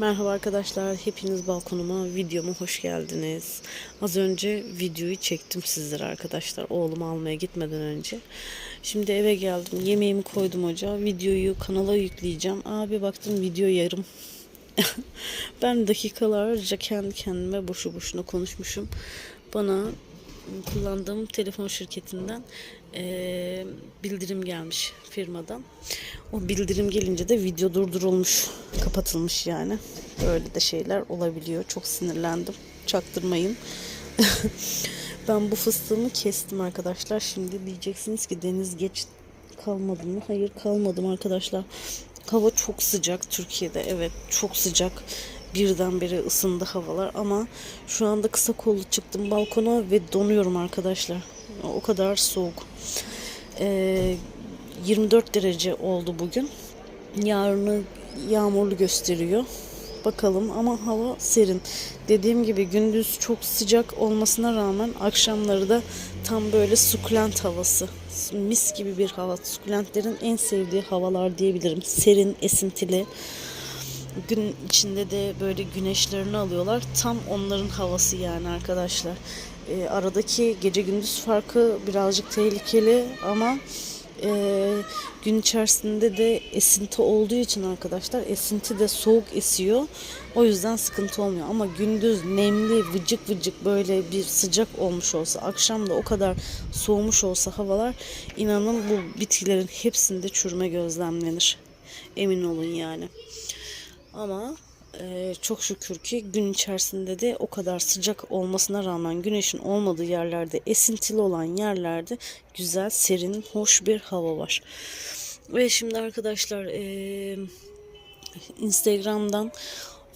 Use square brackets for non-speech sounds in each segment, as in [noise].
Merhaba arkadaşlar, hepiniz balkonuma, videoma hoş geldiniz. Az önce videoyu çektim sizlere arkadaşlar, oğlumu almaya gitmeden önce. Şimdi eve geldim, yemeğimi koydum ocağa, videoyu kanala yükleyeceğim. Abi baktım video yarım. [laughs] ben dakikalarca kendi kendime boşu boşuna konuşmuşum. Bana kullandığım telefon şirketinden eee, bildirim gelmiş firmadan. O bildirim gelince de video durdurulmuş, kapatılmış yani. Böyle de şeyler olabiliyor. Çok sinirlendim. Çaktırmayın. [laughs] ben bu fıstığımı kestim arkadaşlar. Şimdi diyeceksiniz ki deniz geç kalmadı mı? Hayır kalmadım arkadaşlar. Hava çok sıcak Türkiye'de. Evet çok sıcak. Birdenbire ısındı havalar ama şu anda kısa kollu çıktım balkona ve donuyorum arkadaşlar. O kadar soğuk. Ee, 24 derece oldu bugün. Yarını yağmurlu gösteriyor. Bakalım ama hava serin. Dediğim gibi gündüz çok sıcak olmasına rağmen akşamları da tam böyle sukulent havası. Mis gibi bir hava. Sukulentlerin en sevdiği havalar diyebilirim. Serin, esintili. Gün içinde de böyle güneşlerini alıyorlar. Tam onların havası yani arkadaşlar. Ee, aradaki gece gündüz farkı birazcık tehlikeli ama e, gün içerisinde de esinti olduğu için arkadaşlar esinti de soğuk esiyor. O yüzden sıkıntı olmuyor. Ama gündüz nemli vıcık vıcık böyle bir sıcak olmuş olsa akşam da o kadar soğumuş olsa havalar inanın bu bitkilerin hepsinde çürüme gözlemlenir. Emin olun yani. Ama e, çok şükür ki gün içerisinde de o kadar sıcak olmasına rağmen güneşin olmadığı yerlerde, esintili olan yerlerde güzel, serin, hoş bir hava var. Ve şimdi arkadaşlar e, Instagram'dan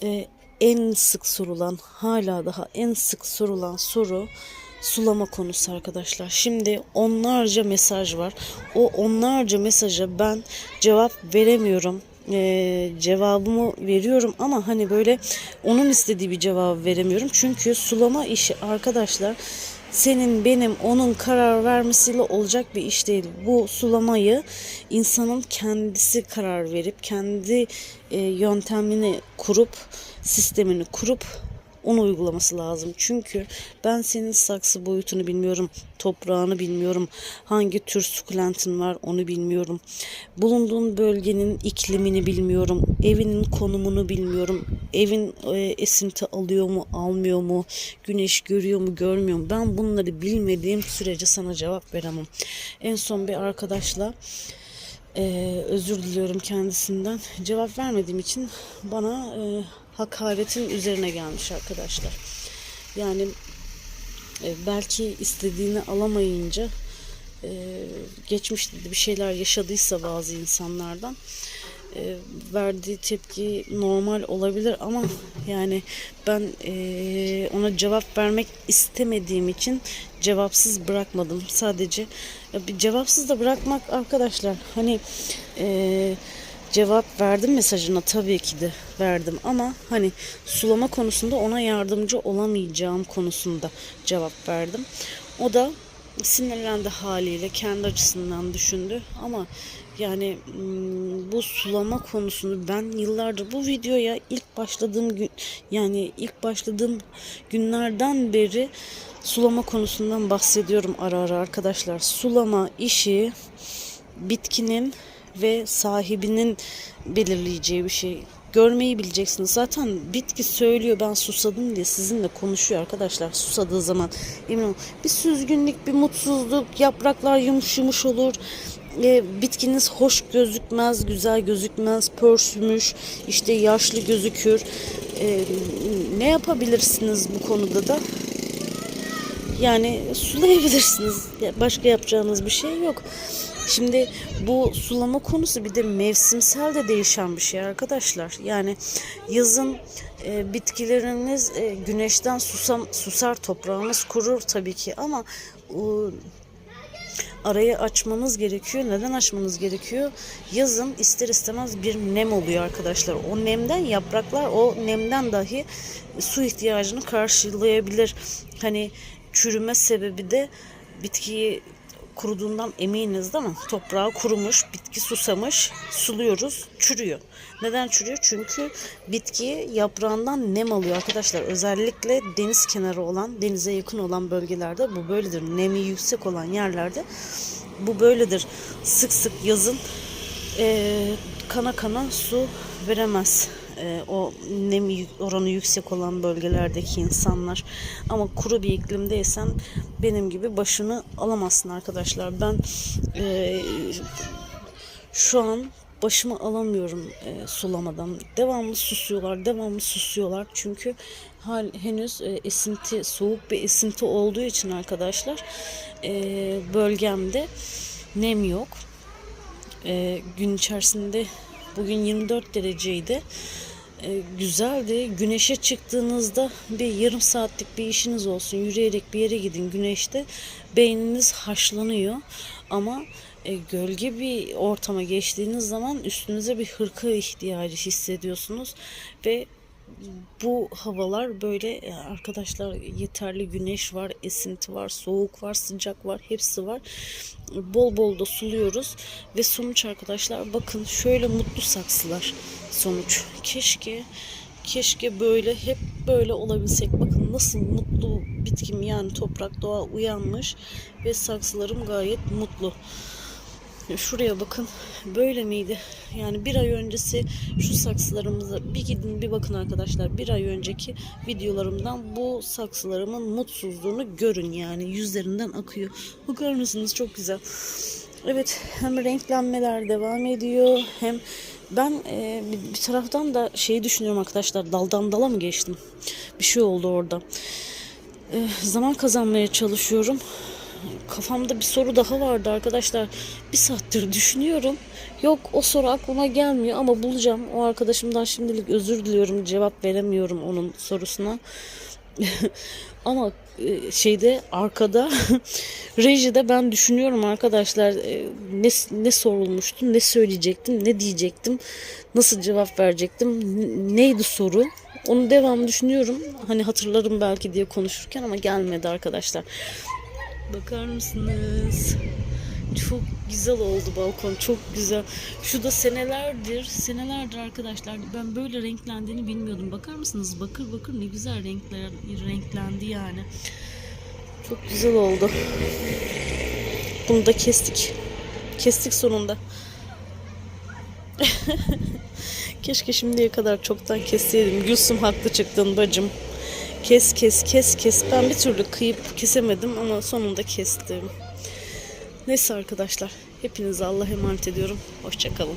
e, en sık sorulan, hala daha en sık sorulan soru sulama konusu arkadaşlar. Şimdi onlarca mesaj var. O onlarca mesaja ben cevap veremiyorum. Ee, cevabımı veriyorum ama hani böyle onun istediği bir cevabı veremiyorum. Çünkü sulama işi arkadaşlar senin benim onun karar vermesiyle olacak bir iş değil. Bu sulamayı insanın kendisi karar verip kendi e, yöntemini kurup sistemini kurup onu uygulaması lazım. Çünkü ben senin saksı boyutunu bilmiyorum, toprağını bilmiyorum, hangi tür sukulentin var onu bilmiyorum. Bulunduğun bölgenin iklimini bilmiyorum, evinin konumunu bilmiyorum, evin e, esinti alıyor mu, almıyor mu, güneş görüyor mu, görmüyor mu? Ben bunları bilmediğim sürece sana cevap veremem. En son bir arkadaşla ee, özür diliyorum kendisinden. Cevap vermediğim için bana e, hakaretin üzerine gelmiş arkadaşlar. Yani e, belki istediğini alamayınca e, geçmişte de bir şeyler yaşadıysa bazı insanlardan e, verdiği tepki normal olabilir ama yani ben e, ona cevap vermek istemediğim için cevapsız bırakmadım. Sadece ya bir cevapsız da bırakmak arkadaşlar hani e, cevap verdim mesajına tabii ki de verdim ama hani sulama konusunda ona yardımcı olamayacağım konusunda cevap verdim. O da sinirlendi haliyle kendi açısından düşündü ama yani hmm, bu sulama konusunu ben yıllardır bu videoya ilk başladığım gün yani ilk başladığım günlerden beri sulama konusundan bahsediyorum ara ara arkadaşlar. Sulama işi bitkinin ve sahibinin belirleyeceği bir şey. Görmeyi bileceksiniz. Zaten bitki söylüyor ben susadım diye sizinle konuşuyor arkadaşlar. Susadığı zaman emin olun. Bir süzgünlük, bir mutsuzluk, yapraklar yumuş yumuş olur. E, bitkiniz hoş gözükmez, güzel gözükmez, pörsümüş, işte yaşlı gözükür. E, ne yapabilirsiniz bu konuda da? Yani sulayabilirsiniz. Başka yapacağınız bir şey yok. Şimdi bu sulama konusu bir de mevsimsel de değişen bir şey arkadaşlar. Yani yazın e, bitkileriniz e, güneşten susam, susar, toprağınız kurur tabii ki ama e, arayı açmanız gerekiyor. Neden açmanız gerekiyor? Yazın ister istemez bir nem oluyor arkadaşlar. O nemden yapraklar o nemden dahi su ihtiyacını karşılayabilir. Hani çürüme sebebi de bitkiyi kuruduğundan eminiz değil mi? Toprağı kurumuş, bitki susamış, suluyoruz, çürüyor. Neden çürüyor? Çünkü bitki yaprağından nem alıyor arkadaşlar. Özellikle deniz kenarı olan, denize yakın olan bölgelerde bu böyledir. Nemi yüksek olan yerlerde bu böyledir. Sık sık yazın eee, kana kana su veremez Eee, o nem oranı yüksek olan bölgelerdeki insanlar. Ama kuru bir iklimdeysen benim gibi başını alamazsın arkadaşlar. Ben eee, şu an başımı alamıyorum e, sulamadan. Devamlı susuyorlar, devamlı susuyorlar. Çünkü hal henüz e, esinti, soğuk bir esinti olduğu için arkadaşlar e, bölgemde nem yok. E, gün içerisinde bugün 24 dereceydi. E, güzeldi. Güneşe çıktığınızda bir yarım saatlik bir işiniz olsun. Yürüyerek bir yere gidin güneşte. Beyniniz haşlanıyor. Ama e, gölge bir ortama geçtiğiniz zaman üstünüze bir hırka ihtiyacı hissediyorsunuz. Ve bu havalar böyle e, arkadaşlar yeterli güneş var, esinti var, soğuk var, sıcak var, hepsi var. Bol bol da suluyoruz ve sonuç arkadaşlar bakın şöyle mutlu saksılar sonuç. Keşke keşke böyle hep böyle olabilsek. Bakın nasıl mutlu bitkim yani toprak doğa uyanmış ve saksılarım gayet mutlu. Şuraya bakın. Böyle miydi? Yani bir ay öncesi şu saksılarımıza bir gidin bir bakın arkadaşlar. Bir ay önceki videolarımdan bu saksılarımın mutsuzluğunu görün yani. Yüzlerinden akıyor. Bakar mısınız? Çok güzel. Evet hem renklenmeler devam ediyor hem ben e, bir- taraftan da şeyi düşünüyorum arkadaşlar daldan dala mı geçtim? Bir şey oldu orada. E, zaman kazanmaya çalışıyorum. Kafamda bir soru daha vardı arkadaşlar. Bir saattir düşünüyorum. Yok o soru aklıma gelmiyor ama bulacağım. O arkadaşımdan şimdilik özür diliyorum. Cevap veremiyorum onun sorusuna. [laughs] ama e, şeyde arkada [laughs] rejide ben düşünüyorum arkadaşlar e, ne, ne sorulmuştu, ne söyleyecektim, ne diyecektim, nasıl cevap verecektim, neydi soru. Onu devam düşünüyorum. Hani hatırlarım belki diye konuşurken ama gelmedi arkadaşlar. Bakar mısınız? Çok güzel oldu balkon. Çok güzel. Şu da senelerdir, senelerdir arkadaşlar ben böyle renklendiğini bilmiyordum. Bakar mısınız? Bakır bakır ne güzel renkler renklendi yani. Çok güzel oldu. Bunu da kestik. Kestik sonunda. [laughs] Keşke şimdiye kadar çoktan kesseydim. Gülsüm haklı çıktın bacım. Kes kes kes kes. Ben bir türlü kıyıp kesemedim ama sonunda kestim. Neyse arkadaşlar. Hepinize Allah'a emanet ediyorum. Hoşçakalın.